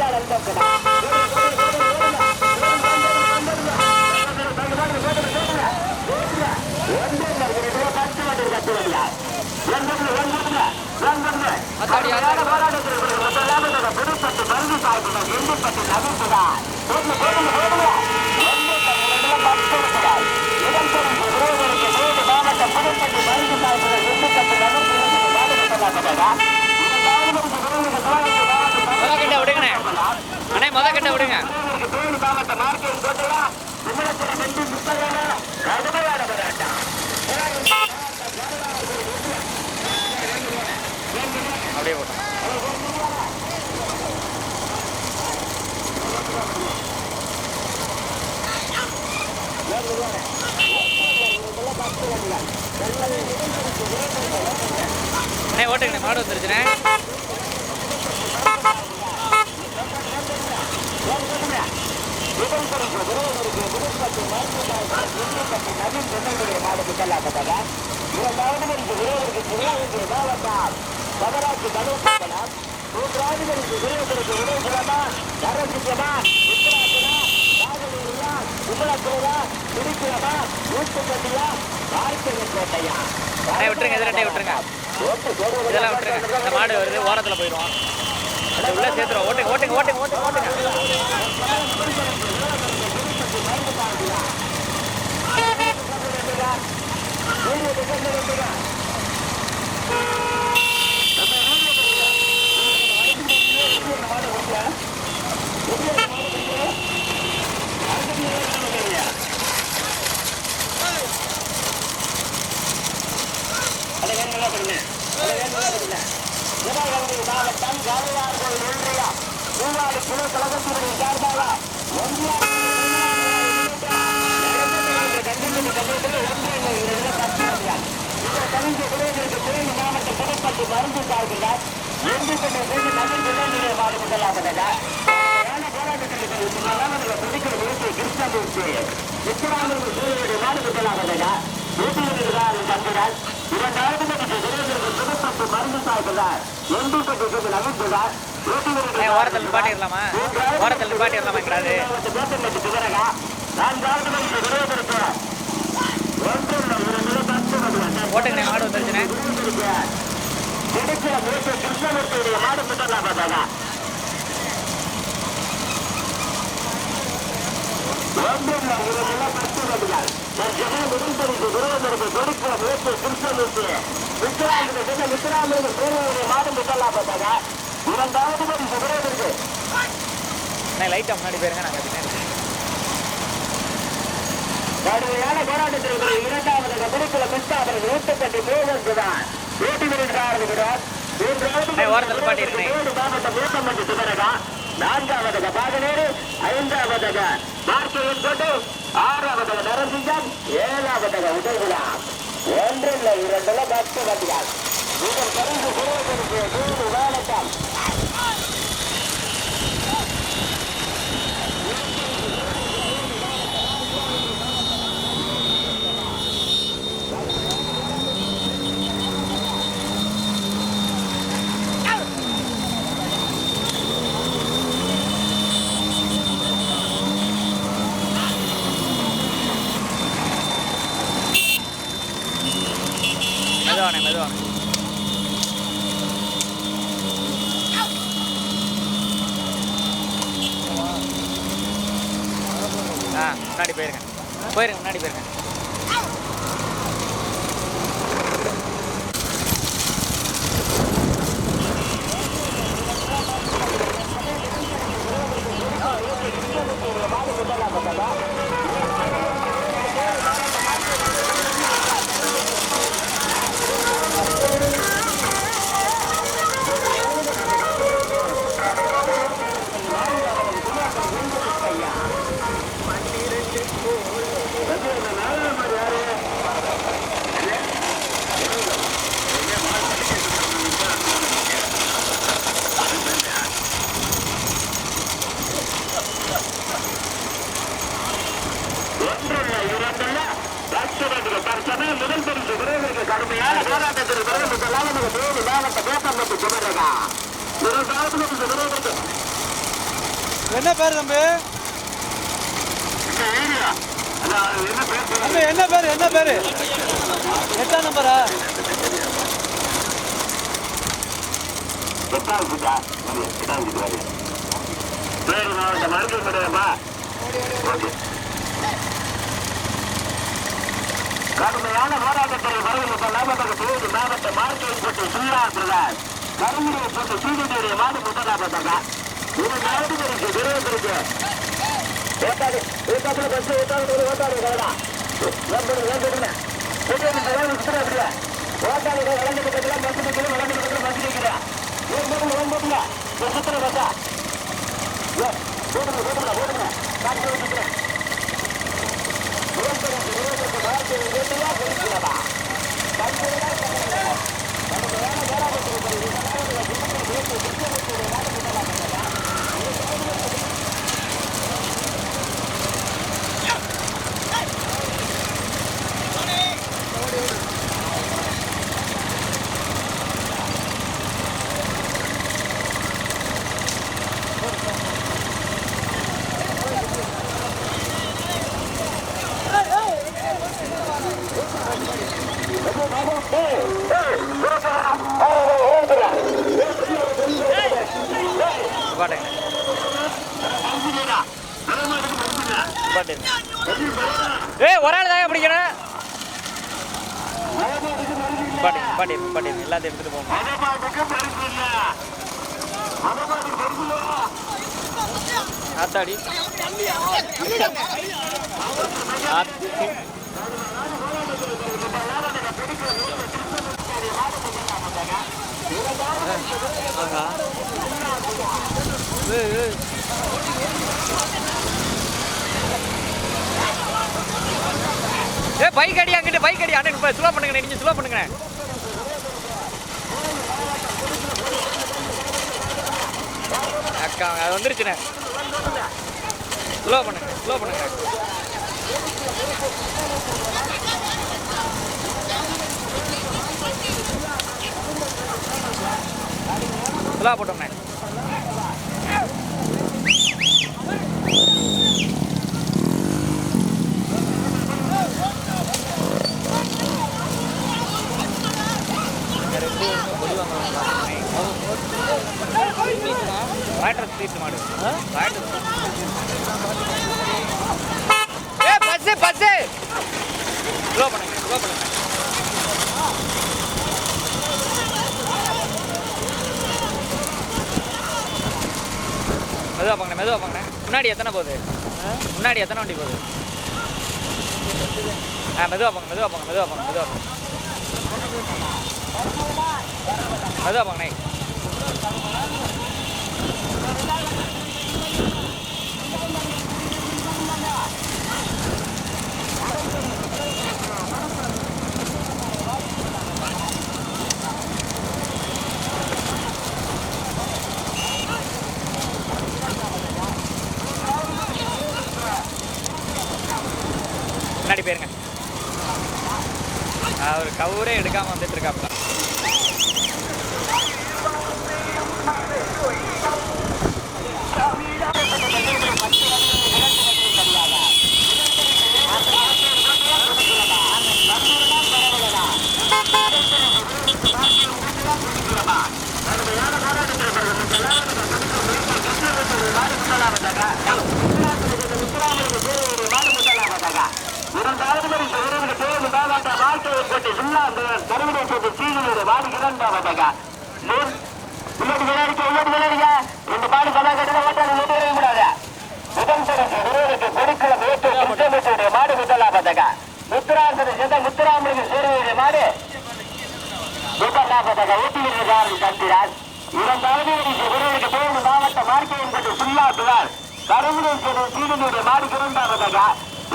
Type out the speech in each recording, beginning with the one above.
رجال المنطقة அண்ணே விடுங்க. அப்படியே போட்டோம். அண்ணே ஓட்டுங்கண்ணே மாடு வந்துருச்சுண்ணே. அண்ணே விட்டுருங்க இது ரெண்டையும் விட்டுருங்க. இதெல்லாம் விட்டுருங்க. இந்த மாடு வருது ஓரத்தில் போயிடும் அது உள்ளே சேர்த்துரும் ஓட்டுங்க ஓட்டுங்க ஓட்டுங்க ஓட்டுங்க ஓட்டுங்க. மாவட்ட புதுப்பட்டி மருந்து சார்பில் இந்து கொண்ட ஓரத்தில் நிப்பாட்டிடலாமா? ஓரத்தில் நிப்பாட்டிடலாமா கிடையாது ஓட்டுங்கண்ணே மாடு வந்துருச்சுண்ணே கிருஷ்ணமூர்த்தியுடைய மாடு முதலாம் பார்த்தாங்க ஒன்றும் ஒரு நில பத்து நடிகள் தற்சமயம் விரும்பரிக்கு விரோதருக்கு கொடுக்கிற மூத்த கிருஷ்ணமூர்த்தி சொன்ன மாடு பார்த்தாங்க இரண்டாவது பரிசு விரோதருக்கு அண்ணே லைட்டாக முன்னாடி போயிருங்க நாங்கள் பின்னாடி கடுமையான போராட்டத்திற்கு இரண்டாவது குடிக்குள்ள மிஸ்தாபன் ஊட்டப்பட்டி மோகன்குதான் ஊட்டி விருந்தார்கள் அண்ணே, ஓரத்தில் பாட்டிருக்கேன் மாவட்டம் ஊட்டப்பட்டி நான்காவதாக பாகனேரு ஐந்தாவதாக மார்க்கையின் கொண்டு ஆறாவதாக நரசிங்கம் ஏழாவதாக உதவிலா ஒன்றில் இரண்டுல பத்து வண்டிகள் இதன் பரிசு குருவதற்கு நூறு வேலட்டம் மெதுவானே மெதுவானே ஆ முன்னாடி போயிருங்க போயிருங்க முன்னாடி போயிருங்க. கடுமையான போராட்டத்திற்கு பிறகு முதலாவது நம்ம தேனி மாவட்ட வேப்பம்பட்டு சுமரகா இரண்டாவது நம்ம என்ன பேர் தம்பி? என்ன பேர் தம்பி என்ன பேர் என்ன பேர்? எட்டாம் நம்பரா? எட்டாம் சரி, எட்டாவது மருத்துவ கிடையாதுப்பா ஓகே. கடுமையான போராட்டத்தில் வருவது லாபமாக தேடி மாவட்ட மார்க்கை போட்டு சுல்லா பிரதாஸ் போட்டு சூரியனுடைய மாடு முத்தலாபட்டாங்க இது நடந்து இருக்கு நாடுகளுக்கு இருக்கு ஓட்டாது ஓட்டாப்புல பஸ் ஓட்டாது ஓட்டாது கவலா ஏற்படுது ஏற்படுங்க அப்படியா ஓட்டாது வளர்ந்து பக்கத்தில் பஸ் நிற்கல வளர்ந்து பக்கத்தில் பஸ் நிற்கிறா ஏற்படுங்க ஏற்படுங்க சுத்திர பஸ்ஸா ஓடுங்க ஓடுங்க ஓடுங்க காட்டு வச்சுக்கிறேன் பாட்டுங்க பாட்டு ஏய் ஒரு ஆள் தான் பிடிக்கிறேன் பாட்டி பாட்டி பாட்டி எல்லாத்தையும் எடுத்துட்டு போங்க ஆத்தாடி ஆத்தி. ஆஹா. ஏய், ஏய். ஏ பைக் அடி அங்கிட்டு பைக் அடி அண்ணன் இப்போ ஸ்லோ பண்ணுங்க நீங்க ஸ்லோ பண்ணுங்க இருக்காங்க. அது வந்துருச்சுண்ணே. ஸ்லோ பண்ணுங்க ஸ்லோ பண்ணுங்க. ஸ்லோ போட்டோம்ண்ணே ராய்டர் ஸ்ட்ரீட் மாடு ராய்டர் ஏ பஸ்ஸு பஸ்ஸு ஸ்லோ பண்ணுங்க ஸ்லோ பண்ணுங்க மெதுவாக மெதுவாக பாங்கண்ணே முன்னாடி எத்தனை போகுது? முன்னாடி எத்தனை வண்டி போகுது? ஆ மெதுவாக பாங்க மெதுவாக பாங்க மெதுவாக பாங்க மெதுவாக பாங்க. மெதுவாக பாங்கண்ணே. முன்னாடி போயிருங்க. அவர் கவுரே எடுக்காம வந்துட்டு இருக்காப்ல இரண்டாவது பரிசு விருதுக்கு தேர்வு மாவட்ட வாழ்க்கையை கொண்டு சுல்லாந்தன் கருவிடை செய்து சீனியோட வாடி விளையாடிக்க உள்ளடி விளையாடிக்க. இந்த பாடு கதா கட்டிட ஓட்டாது ஓட்டு கூடாது. முதல் பரிசு விருதுக்கு கொடுக்கல வேட்டு சுத்தமிட்டுடைய மாடு முதலாவதாக முத்துராசனை சேர்ந்த முத்துராமனுக்கு சேருவடைய மாடு. முதலாவதாக ஊட்டியிருக்கிறார்கள் தந்திராஜ் இரண்டாவது பரிசு தேர்வு மாவட்ட வாழ்க்கையை கொண்டு சுல்லாத்துவார் கருவிடை செய்து சீனியோட மாடு இரண்டாவதாக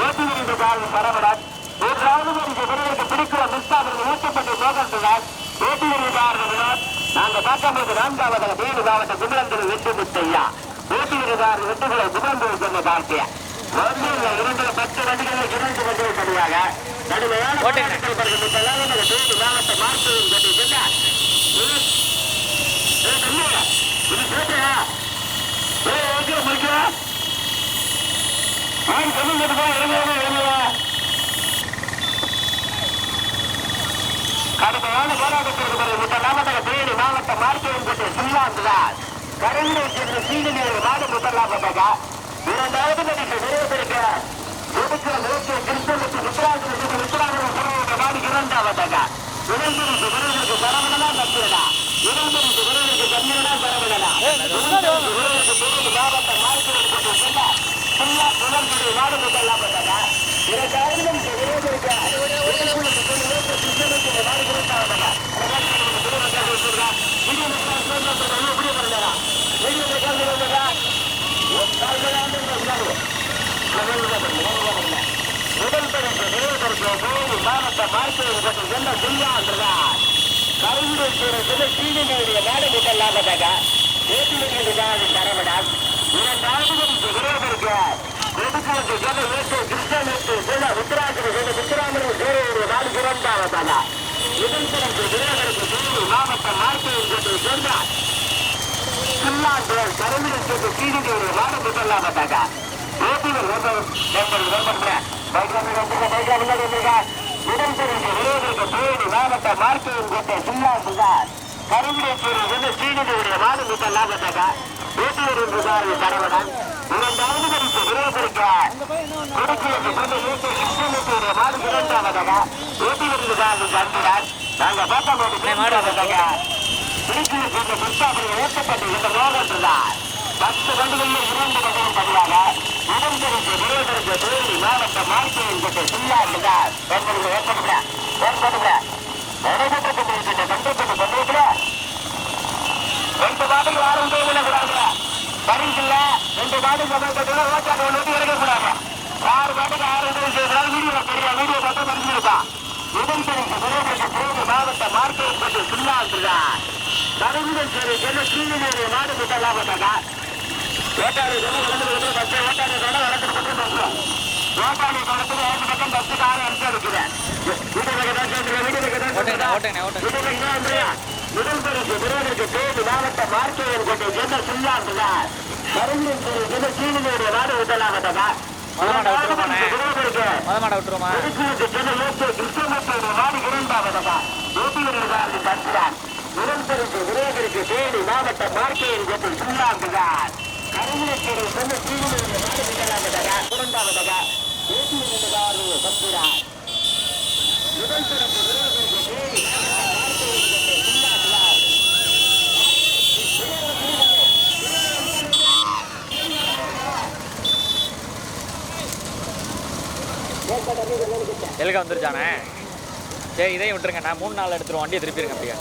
ஓட்டுநர் பரமராஜ் ஏதாவது ஒரு விவரங்களுக்கு பிடிக்கிற மிஸ்தாபர்கள் ஊட்டப்பட்டு போகின்றதால் போட்டியில் உதாரணத்தினால் நாங்கள் பார்க்கும்போது நான்காவது வேலு மாவட்ட குமரந்தூர் வெற்றி முத்தையா. போட்டியிடுவார் வெற்றிகளை குமரந்தூர் சொன்ன பார்த்திய ஒன்றில் இரண்டு பத்து வண்டிகளில் இரண்டு வண்டிகள் தனியாக கடுமையான போராட்டத்தில் பல்கலைக்கழக வேலு மாவட்ட மாற்றுவதும் சொல்லி சொன்னார் இது கேட்கிறா முடிக்கிறா? நான் சொல்லுங்க எழுதுவா எழுதுவா கடுமையான போராட்டத்திற்கு பிறகு மிக நாமதாக தேனி மாவட்ட மார்க்கெட் பெற்று சில்லாந்துதான் கரங்களை சென்ற சீனியர் நாடு முதலாமதாக இரண்டாவது நடிகை நிறைவேற்றிருக்க ஒடுக்கிற முயற்சியை கிறிஸ்தவனுக்கு வித்ராஜனுக்கு வித்ராஜன் சொல்லுவத நாடு இரண்டாவதாக இளைஞருக்கு விரைவிற்கு பரவலனா நம்பிடா இளைஞருக்கு விரைவிற்கு தண்ணீரனா பரவலனா விரைவிற்கு தேனி மாவட்ட மார்க்கெட் பெற்று சில்லா சில்லா புலன்படி நாடு முதலாமதாக இரண்டாவது நடிகை நிறைவேற்றிருக்க முதல் பரிசு நிறைவேற்ற கோவில் மாவட்ட மார்க்கெட் என்ன செய்யான்றதா கருங்குடைய சீனியுடைய நாடு முதலாவதாக ஏற்றுமதியாக தரவிடால் இரண்டாவது பரிசு நிறைவேற்ற கொடுக்கிறது ஜன ஏற்று கிருஷ்ணனுக்கு சில உத்தராஜன சில உத்தராமன் சேர ஒரு நாடு இரண்டாவதாக முதல் பரிசு நிறைவேற்ற கோவில் மாவட்ட மார்க்கெட் சொன்னார் சில்லாண்டு கருங்குடைய சீனியுடைய நாடு முதலாவதாக ஓட்டுநர் நம்பர் நம்பர் நம்பர் உடன்படிக்கை விரோதிக்கு தேனி மாவட்ட மார்க்கையின் கோட்டை சில்லாண்டுதான் கருங்குடைச்சூரில் இருந்து சீனியுடைய நாடு முதலாவதாக ஓட்டுநர் என்று தரவடன் இரண்டாவது பரிசு விரோதிக்க கொடுக்கிறது சொந்த இயற்கை இரண்டாவதாக ஓட்டுநர் அன்புடன் நாங்க பாப்பாங்கோட்டு ஏற்றப்பட்டு இந்த நோக்கத்துதான் பத்து வண்டிகளில் இரண்டு வகையும் பதிலாக இடம்பெறுக்கு விரைவருக்கு மாவட்ட ஏற்படுத்த ஏற்படுத்த கொண்டிருக்கின்ற சந்தர்ப்பத்தை ரெண்டு பரிசில்ல ரெண்டு மாடு சமயத்தில் ஓட்டாட ஒன்று இறங்கக்கூடாது ஆறு மாட்டுக்கு ஆறு உதவி செய்யக்கூடாது வீடியோ தெரிய வீடியோ பார்த்து பரிசிருக்கான் இடம்பெறுக்கு விரைவருக்கு தேனி மாவட்ட மார்க்கையின் கொண்டு சில்லாண்டுதான் கருங்குடன் சேவை செல்ல ஸ்ரீநிதியுடைய நாடு முதலாவதாக ஓட்டாளி சொன்ன வளர்ந்து வந்து பஸ் ஓட்டாளி சொன்ன வளர்ந்து பத்து பஸ் ஓட்டாளி படத்துக்கு ஒரு பக்கம் பஸ் காரை அனுப்பிச்சு இருக்கிறேன் வீட்டுக்கு தான் சேர்ந்துருக்கேன் வீட்டுக்கு தான் ஓட்டுங்கண்ணே ஓட்டுங்கண்ணே ஓட்டுங்க முதல் பரிசு விரோதற்கு தேதி மாவட்ட மார்க்கையின் கொண்டு சென்ற சில்லாண்டுதான் கருங்குடன் சேவை செல்ல ஸ்ரீநிதியுடைய நாடு முதலாவதாக மொதல் மாடை விட்டுருமாண்ணே. விரோதருக்கு முத மாடை விட்டுருமா திருச்சிக்கு சென்னை ஏற்று கிருஷ்ணமூர்த்தியுடைய நாடு இரண்டாவதாக ஓட்டுநர்கள் தர்சிதான் உடன்படிக்கை விரோதருக்கு தேனி மாவட்ட மார்க்கையின் கொண்டு சில்லாண்டுதான் கருவிலக்கேடு சென்னை சீனியுடைய நாடு முதலாவதாக இரண்டாவதாக ஓட்டுநர்கள் தர்சிதான் உடன்படிக்கை விரோதருக்கு தேனி மாவட்ட மார்க்கையின் கொண்டு சில்லாண்டுதான் எல்கா வந்துருச்சானே? சரி இதையும் விட்டுருங்க நான் மூணு நாள் எடுத்துருவோம். வண்டியை திருப்பிடுங்க அப்படியே.